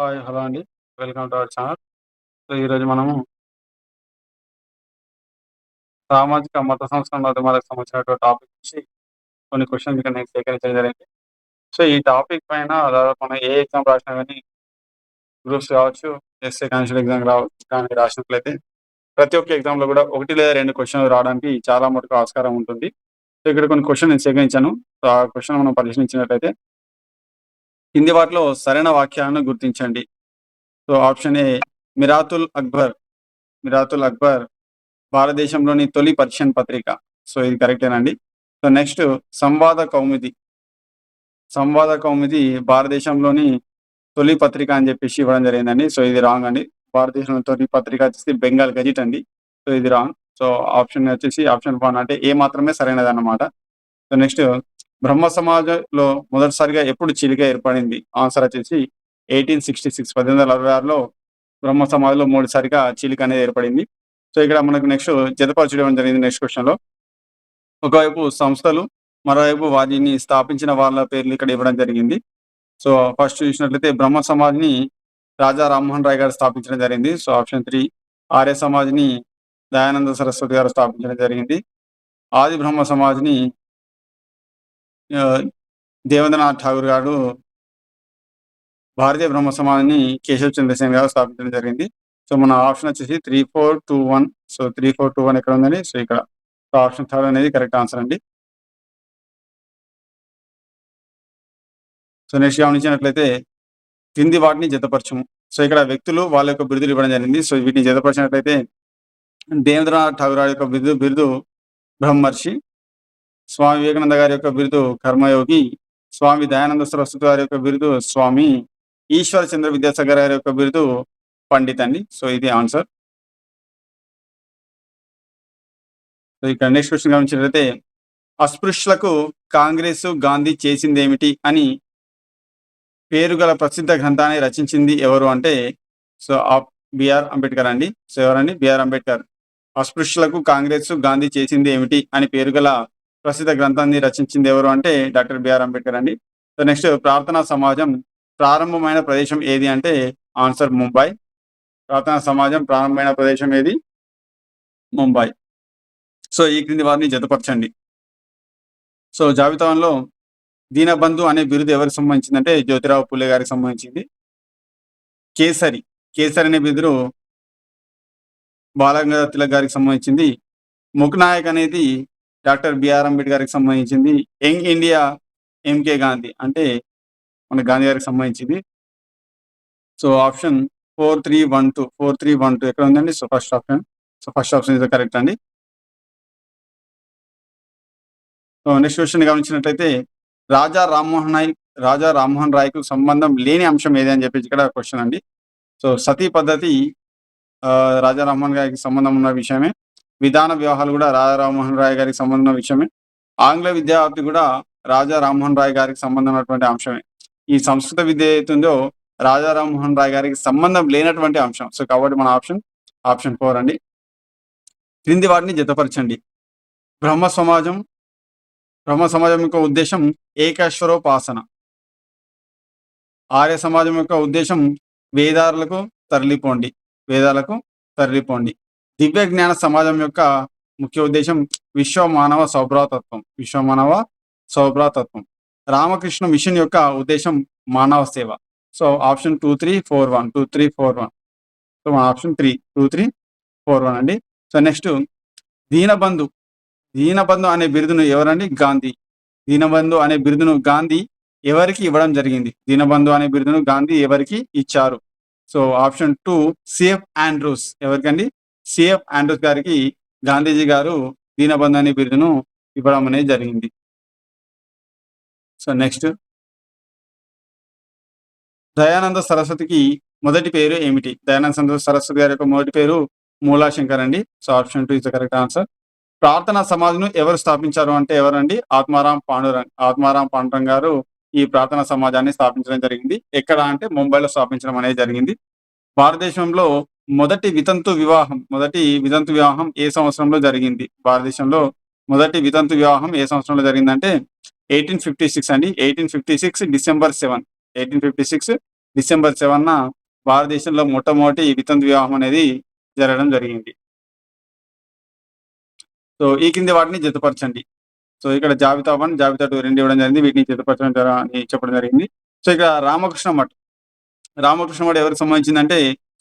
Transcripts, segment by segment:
Hi. Hello అండి. Welcome to our channel. So, ఈరోజు మనము సామాజిక మత సంస్కరణ ఉద్యమాలకు సంబంధించినటువంటి టాపిక్ నుంచి కొన్ని క్వశ్చన్స్ ఇక్కడ నేను సేకరించడం జరిగింది. సో, ఈ టాపిక్ పైన దాదాపు మనం ఏ ఎగ్జామ్ రాసినా కానీ గ్రూప్స్ కావచ్చు, ఎస్ఏ కాన్షియల్ ఎగ్జామ్ రావచ్చు కానీ రాసినట్లయితే ప్రతి ఒక్క ఎగ్జామ్‌లో కూడా ఒకటి లేదా రెండు క్వశ్చన్లు రావడానికి చాలా మటుకు ఆస్కారం ఉంటుంది. సో, ఇక్కడ కొన్ని క్వశ్చన్ నేను సేకరించాను. సో, ఆ క్వశ్చన్ మనం పరిశీలించినట్లయితే కింది వాటిలో సరైన వాక్యాలను గుర్తించండి. So, option A Miratul Akhbar. Miratul Akhbar భారతదేశంలోని తొలి పర్షియన్ పత్రిక. సో, ఇది కరెక్టేనండి. సో, నెక్స్ట్ సంవాద కౌముది. సంవాద కౌముది భారతదేశంలోని తొలి పత్రిక అని చెప్పేసి ఇవ్వడం జరిగిందండి. సో, ఇది రాంగ్ అండి. భారతదేశంలో తొలి పత్రిక వచ్చేసి బెంగాల్ గజిట్ అండి. సో, ఇది రాంగ్. సో, ఆప్షన్ వచ్చేసి ఆప్షన్ వన్ అంటే ఏ మాత్రమే సరైనది అన్నమాట సో, నెక్స్ట్ బ్రహ్మ సమాజంలో మొదటిసారిగా ఎప్పుడు చీలిక ఏర్పడింది? ఆన్సర్ వచ్చేసి 1866 1866లో బ్రహ్మ సమాజంలో మూడుసారిగా చీలిక అనేది ఏర్పడింది. సో, ఇక్కడ మనకు నెక్స్ట్ జతపరచడం జరిగింది నెక్స్ట్ క్వశ్చన్లో ఒకవైపు సంస్థలు, మరోవైపు వాటిని స్థాపించిన వాళ్ళ పేర్లు ఇక్కడ ఇవ్వడం జరిగింది. సో, ఫస్ట్ చూసినట్లయితే బ్రహ్మ సమాజ్‌ని రాజా రామ్మోహన్ రాయ్ గారు స్థాపించడం జరిగింది. సో, ఆప్షన్ త్రీ ఆర్య సమాజ్‌ని దయానంద సరస్వతి గారు స్థాపించడం జరిగింది. ఆది బ్రహ్మ సమాజ్‌ని దేవేంద్రనాథ్ ఠాగూర్ గారు భారతీయ బ్రహ్మ సమాజాన్ని కేశవ్ చంద్రసేన్ గారు స్థాపించడం జరిగింది. సో, మన ఆప్షన్ వచ్చేసి 3, 4, 2, 1 సో, 3, 4, 2, 1 ఎక్కడ ఉందండి? సో, ఇక్కడ. సో, ఆప్షన్ థర్డ్ అనేది కరెక్ట్ ఆన్సర్ అండి. సో, నెక్స్ట్ గమనించినట్లయితే కింది వాటిని జతపరచము సో, ఇక్కడ వ్యక్తులు వాళ్ళ యొక్క బిరుదులు ఇవ్వడం జరిగింది. సో, వీటిని జతపరిచినట్లయితే దేవేంద్రనాథ్ ఠాగూర్ గారి యొక్క బిరుదు బిరుదు బ్రహ్మర్షి. స్వామి వివేకానంద గారి యొక్క బిరుదు కర్మయోగి. స్వామి దయానంద సరస్వతి గారి యొక్క బిరుదు స్వామి. ఈశ్వర చంద్ర విద్యాసాగర్ గారి యొక్క బిరుదు పండిత్ అండి. సో, ఇది ఆన్సర్. సో, ఇక్కడ నెక్స్ట్ క్వశ్చన్ గమనించినట్లయితే అస్పృశ్యులకు కాంగ్రెస్, గాంధీ చేసిందేమిటి అని పేరు గల ప్రసిద్ధ గ్రంథాన్ని రచించింది ఎవరు అంటే సో, బిఆర్ అంబేద్కర్ అండి. సో, ఎవరండి? బిఆర్ అంబేద్కర్. అస్పృశ్యులకు కాంగ్రెస్, గాంధీ చేసింది ఏమిటి అని పేరు గల ప్రసిద్ధ గ్రంథాన్ని రచించింది ఎవరు అంటే డాక్టర్ బిఆర్ అంబేద్కర్ అండి. సో, నెక్స్ట్ ప్రార్థనా సమాజం ప్రారంభమైన ప్రదేశం ఏది అంటే ఆన్సర్ ముంబై. ప్రార్థనా సమాజం ప్రారంభమైన ప్రదేశం ఏది? ముంబై. సో, ఈ క్రింది వారిని జతపరచండి. సో, జాబితాలో దీనబంధు అనే బిరుదు ఎవరికి సంబంధించిందంటే జ్యోతిరావు పూలే గారికి సంబంధించింది. కేసరి. కేసరి అనే బిరుదు బాలగంగాధర్ తిలక్ గారికి సంబంధించింది. ముఖనాయక్ అనేది డాక్టర్ బిఆర్ అంబేద్కర్కి సంబంధించింది. యంగ్ ఇండియా ఎంకే గాంధీ అంటే మన గాంధీ గారికి సంబంధించింది. సో, ఆప్షన్ 4312 4312 ఎక్కడ ఉందండి? So, first option. So, first option ఇది కరెక్ట్ అండి. సో, నెక్స్ట్ క్వశ్చన్ గమనించినట్లయితే రాజా రామ్మోహన్ రాయ్ రాజా రామ్మోహన్ రాయ్‌కు సంబంధం లేని అంశం ఏది అని చెప్పేసి ఇక్కడ క్వశ్చన్ అండి. సో, సతీ పద్ధతి రాజా రామ్మోహన్ రాయ్కి సంబంధం ఉన్న విషయమే. విధాన వివాహాలు కూడా రాజా రామ్మోహన్ రాయ్ గారికి సంబంధం విషయమే. ఆంగ్ల విద్యా వ్యాప్తి కూడా రాజా రామ్మోహన్ రాయ్ గారికి సంబంధమైనటువంటి అంశమే. ఈ సంస్కృత విద్య ఏదైతే రాజా రామ్మోహన్ రాయ్ గారికి సంబంధం లేనటువంటి అంశం. సో, కాబట్టి మన ఆప్షన్ ఆప్షన్ ఫోర్ అండి. క్రింది వాటిని జతపరచండి. బ్రహ్మ సమాజం బ్రహ్మ సమాజం యొక్క ఉద్దేశం ఏకేశ్వరోపాసన. ఆర్య సమాజం యొక్క ఉద్దేశం వేదాలకు తరలిపోండి. వేదాలకు తరలిపోండి. దివ్య జ్ఞాన సమాజం యొక్క ముఖ్య ఉద్దేశం విశ్వ మానవ సౌభ్రాతత్వం. విశ్వ మానవ సౌభ్రాతత్వం. రామకృష్ణ మిషన్ యొక్క ఉద్దేశం మానవ సేవ. సో, ఆప్షన్ 2, 3, 4, 1 2, 3, 4, 1 సో, మన ఆప్షన్ 3 2, 3, 4, 1 అండి. So, next Deenabandhu. దీనబంధు అనే బిరుదును ఎవరండి? గాంధీ. దీనబంధు అనే బిరుదును గాంధీ ఎవరికి ఇవ్వడం జరిగింది? దీనబంధు అనే బిరుదును గాంధీ ఎవరికి ఇచ్చారు? So, option two CF Andrews ఎవరికండి? సిఎఫ్ ఆండ్రూస్ గారికి గాంధీజీ గారు దీనబంధాని బిరుదును ఇవ్వడం అనేది జరిగింది. సో, నెక్స్ట్ దయానంద సరస్వతికి మొదటి పేరు ఏమిటి? దయానంద సరస్వతి గారి యొక్క మొదటి పేరు మూలాశంకర్ అండి. So, option two is the correct answer. Prarthana సమాజ్‌ను ఎవరు స్థాపించారు అంటే ఎవరండి? ఆత్మారాం పాండురంగ్. ఆత్మారాం పాండురంగ్ గారు ఈ ప్రార్థనా సమాజాన్ని స్థాపించడం జరిగింది. ఎక్కడ అంటే ముంబైలో స్థాపించడం అనేది జరిగింది. భారతదేశంలో మొదటి వితంతు వివాహం మొదటి వితంతు వివాహం ఏ సంవత్సరంలో జరిగింది? భారతదేశంలో మొదటి వితంతు వివాహం ఏ సంవత్సరంలో జరిగిందంటే 1856 అండి. 1856 డిసెంబర్ 7 1856 డిసెంబర్ సెవెన్న భారతదేశంలో మొట్టమొదటి వితంతు వివాహం అనేది జరగడం జరిగింది. సో ఈ కింది వాటిని జతపరచండి. సో ఇక్కడ జాబితా వన్ జాబితా టూ రెండు ఇవ్వడం జరిగింది. వీటిని జతపరచడం అని చెప్పడం జరిగింది. సో ఇక్కడ రామకృష్ణ మఠ్. రామకృష్ణ మఠ్ ఎవరికి సంబంధించిందంటే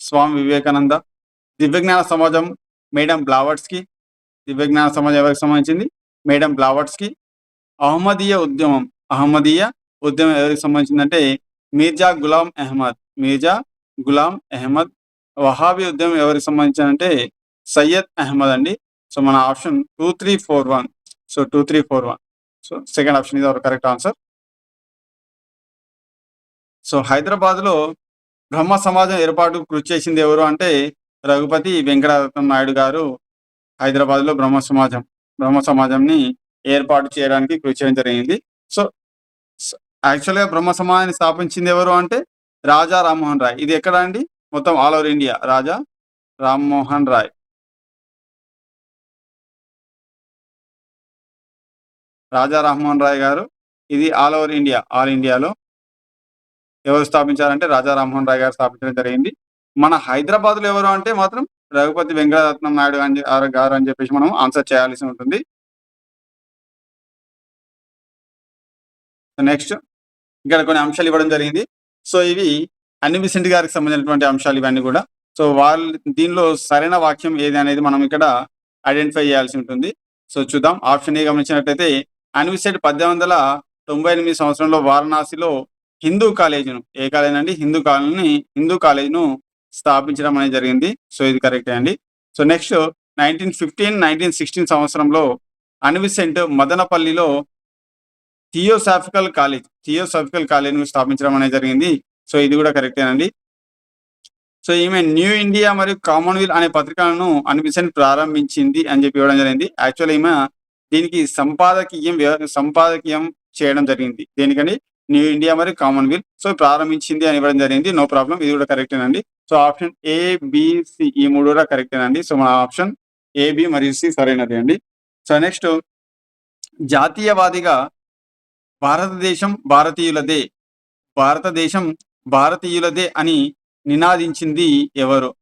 స్వామి వివేకానంద. దివ్యజ్ఞాన సమాజం మేడం బ్లావర్ట్స్కి దివ్యజ్ఞాన సమాజం ఎవరికి సంబంధించింది? మేడం బ్లావర్ట్స్కి అహ్మదీయ ఉద్యమం. అహ్మదీయ ఉద్యమం ఎవరికి సంబంధించిందంటే మీర్జా గులాం అహ్మద్. మీర్జా గులాం అహ్మద్. వహాబీ ఉద్యమం ఎవరికి సంబంధించిందంటే సయ్యద్ అహ్మద్ అండి. సో మన option two three four one. So two three four one. So second option ఇది అవర్ కరెక్ట్ ఆన్సర్. సో హైదరాబాద్లో బ్రహ్మ సమాజం ఏర్పాటు కృషి చేసింది ఎవరు అంటే రఘుపతి వెంకటరత్న నాయుడు గారు హైదరాబాద్లో బ్రహ్మ సమాజం బ్రహ్మ సమాజంని ఏర్పాటు చేయడానికి కృషి చేయడం జరిగింది. సో యాక్చువల్గా బ్రహ్మ సమాజాన్ని స్థాపించింది ఎవరు అంటే రాజా రామ్మోహన్ రాయ్. ఇది ఎక్కడ అండి? మొత్తం all over India. Raja Rammohan Roy. Raja Rammohan Roy గారు. ఇది ఆల్ ఓవర్ ఇండియా ఆల్ ఇండియాలో ఎవరు స్థాపించారంటే రాజా రామ్మోహన్ రాయ్ గారు స్థాపించడం జరిగింది. మన హైదరాబాద్లో ఎవరు అంటే మాత్రం రఘుపతి వెంకటరత్నం నాయుడు అని గారు అని చెప్పేసి మనం ఆన్సర్ చేయాల్సి ఉంటుంది. నెక్స్ట్ ఇక్కడ కొన్ని అంశాలు ఇవ్వడం జరిగింది. సో ఇవి అన్నిబిసెంట్ గారికి సంబంధించినటువంటి అంశాలు ఇవన్నీ కూడా. సో వాళ్ళు దీనిలో సరైన వాక్యం ఏది అనేది మనం ఇక్కడ ఐడెంటిఫై చేయాల్సి ఉంటుంది. సో చూద్దాం. ఆప్షన్ ఏ గమనించినట్లయితే అన్విసెంట్ పద్దెనిమిది వందల తొంభై ఎనిమిది సంవత్సరంలో వారణాసిలో హిందూ కాలేజీను ఏ కాలేజ్ అండి? హిందూ కాలేజీని హిందూ కాలేజ్ను స్థాపించడం అనేది జరిగింది. సో ఇది కరెక్టే అండి. So next nineteen fifteen nineteen sixteen సంవత్సరంలో అన్విసెంట్ మదనపల్లిలో థియోసాఫికల్ కాలేజ్ థియోసాఫికల్ కాలేజ్ స్థాపించడం అనేది జరిగింది. సో ఇది కూడా కరెక్టేనండి సో ఈమె న్యూ ఇండియా మరియు కామన్వెల్త్ అనే పత్రికలను అన్విసెంట్ ప్రారంభించింది అని చెప్పి ఇవ్వడం జరిగింది. యాక్చువల్ ఈమె దీనికి సంపాదకీయం సంపాదకీయం చేయడం జరిగింది. దేనికండి? న్యూ ఇండియా మరియు కామన్వెల్త్ సో ప్రారంభించింది అని ఇవ్వడం జరిగింది. నో ప్రాబ్లం ఇది కూడా కరెక్టేనండి సో ఆప్షన్ ఏ సి ఈ మూడు కూడా కరెక్టేనండి సో మన ఆప్షన్ ఏబి మరియు సి సరైనది అండి. సో నెక్స్ట్ జాతీయవాదిగా భారతదేశం భారతీయులదే. భారతదేశం భారతీయులదే అని నినాదించింది ఎవరు?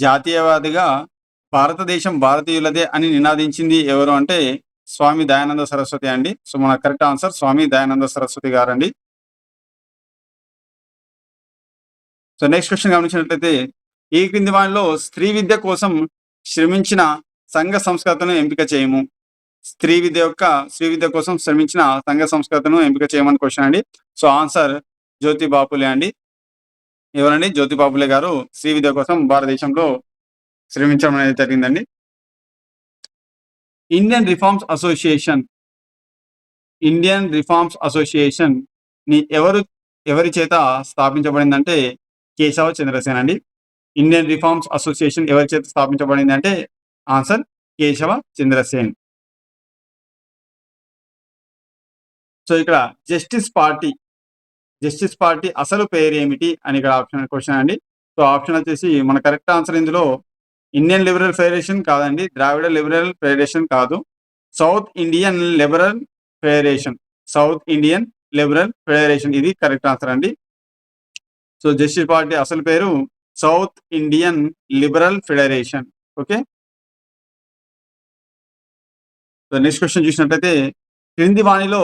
జాతీయవాదిగా భారతదేశం భారతీయులదే అని నినాదించింది ఎవరు అంటే స్వామి దయానంద సరస్వతి అండి. సో మన కరెక్ట్ ఆన్సర్ స్వామి దయానంద సరస్వతి గారండి. సో నెక్స్ట్ క్వశ్చన్ గమనించినట్లయితే ఈ క్రింది వాటిలో స్త్రీ విద్య కోసం శ్రమించిన సంఘ సంస్కృతను ఎంపిక చేయము. స్త్రీ విద్య యొక్క స్త్రీ విద్య కోసం శ్రమించిన సంఘ సంస్కృతను ఎంపిక చేయమని క్వశ్చన్ అండి. సో ఆన్సర్ జ్యోతి బాపులే అండి. ఎవరండి? జ్యోతి బాపులే గారు స్త్రీ విద్య కోసం భారతదేశంలో శ్రమించడం అనేది జరిగిందండి. Indian reforms association Indian reforms అసోసియేషన్ని ఎవరు ఎవరి చేత స్థాపించబడిందంటే కేశవ చంద్రసేన్ అండి. ఇండియన్ రిఫార్మ్స్ అసోసియేషన్ ఎవరి చేత స్థాపించబడింది అంటే ఆన్సర్ కేశవ చంద్రసేన్. సో ఇక్కడ జస్టిస్ పార్టీ జస్టిస్ పార్టీ అసలు పేరు ఏమిటి అని ఇక్కడ ఆప్షన్ క్వశ్చన్ అండి. సో ఆప్షన్ వచ్చేసి మన కరెక్ట్ ఆన్సర్ ఇందులో ఇండియన్ లిబరల్ ఫెడరేషన్ కాదండి ద్రావిడ లిబరల్ ఫెడరేషన్ కాదు. South Indian liberal federation south Indian liberal federation ఇది కరెక్ట్ ఆన్సర్ అండి. సో జస్టిస్ పార్టీ అసలు పేరు south Indian liberal federation okay? So next question చూసినట్లయితే క్రింది వాణిలో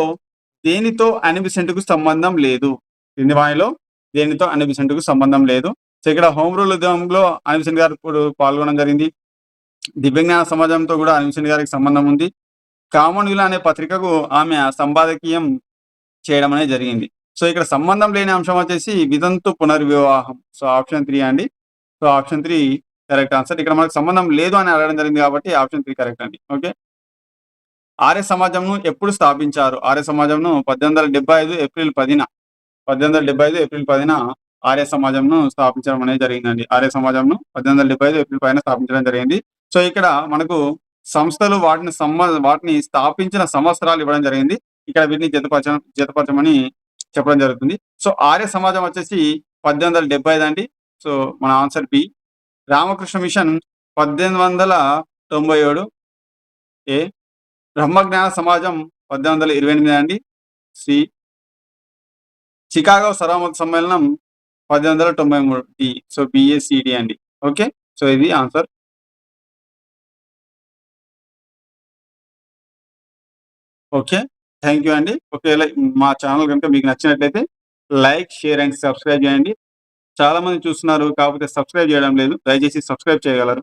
దేనితో అనిబిసెంట్కు సంబంధం లేదు? క్రింది వాణిలో దేనితో అనిబిసెంట్కు సంబంధం లేదు? సో ఇక్కడ హోమ్ రూల్ ఉద్యమంలో అనిబిసెంట్ గారు ఇప్పుడు పాల్గొనడం జరిగింది. దివ్యజ్ఞాన సమాజంతో కూడా అనిబిసెంట్ గారికి సంబంధం ఉంది. కామన్వెల్ అనే పత్రికకు ఆమె సంపాదకీయం చేయడం అనేది జరిగింది. సో ఇక్కడ సంబంధం లేని అంశం వచ్చేసి విదంతు పునర్వివాహం. సో ఆప్షన్ త్రీ అండి. So option three correct answer. ఇక్కడ మనకు సంబంధం లేదు అని అడగడం జరిగింది కాబట్టి ఆప్షన్ త్రీ కరెక్ట్ అండి. ఓకే. ఆర్య సమాజంను ఎప్పుడు స్థాపించారు? ఆర్య సమాజంను పద్దెనిమిది వందల డెబ్బై ఐదు ఏప్రిల్ పదిన. పద్దెనిమిది వందల డెబ్బై ఐదు ఏప్రిల్ పదిన ఆర్య సమాజంను స్థాపించడం అనేది జరిగిందండి. ఆర్య సమాజంను పద్దెనిమిది వందల డెబ్బై ఐదు ఏప్రిల్ పైన స్థాపించడం జరిగింది. సో ఇక్కడ మనకు సంస్థలు వాటిని సంబ వాటిని స్థాపించిన సంవత్సరాలు ఇవ్వడం జరిగింది. ఇక్కడ వీటిని జతపరచడం జతపరచమని చెప్పడం జరుగుతుంది సో ఆర్య సమాజం వచ్చేసి పద్దెనిమిది వందల డెబ్బై అండి సో మన ఆన్సర్ బి రామకృష్ణ మిషన్ పద్దెనిమిది వందల తొంభై ఏడు ఏ బ్రహ్మజ్ఞాన సమాజం పద్దెనిమిది వందల ఇరవై ఎనిమిది అండి సి చికాగో సర్వమత సమ్మేళనం 1093 డి. సో, బీఎస్సీడీ అండి. ఓకే. సో, ఇది ఆన్సర్. ఓకే. థ్యాంక్ యూ అండి. ఒకవేళ మా ఛానల్ కనుక మీకు నచ్చినట్లయితే లైక్, షేర్ అండ్ సబ్స్క్రైబ్ చేయండి. చాలా మంది చూస్తున్నారు. కాకపోతే సబ్స్క్రైబ్ చేయడం లేదు. దయచేసి సబ్స్క్రైబ్ చేయగలరు.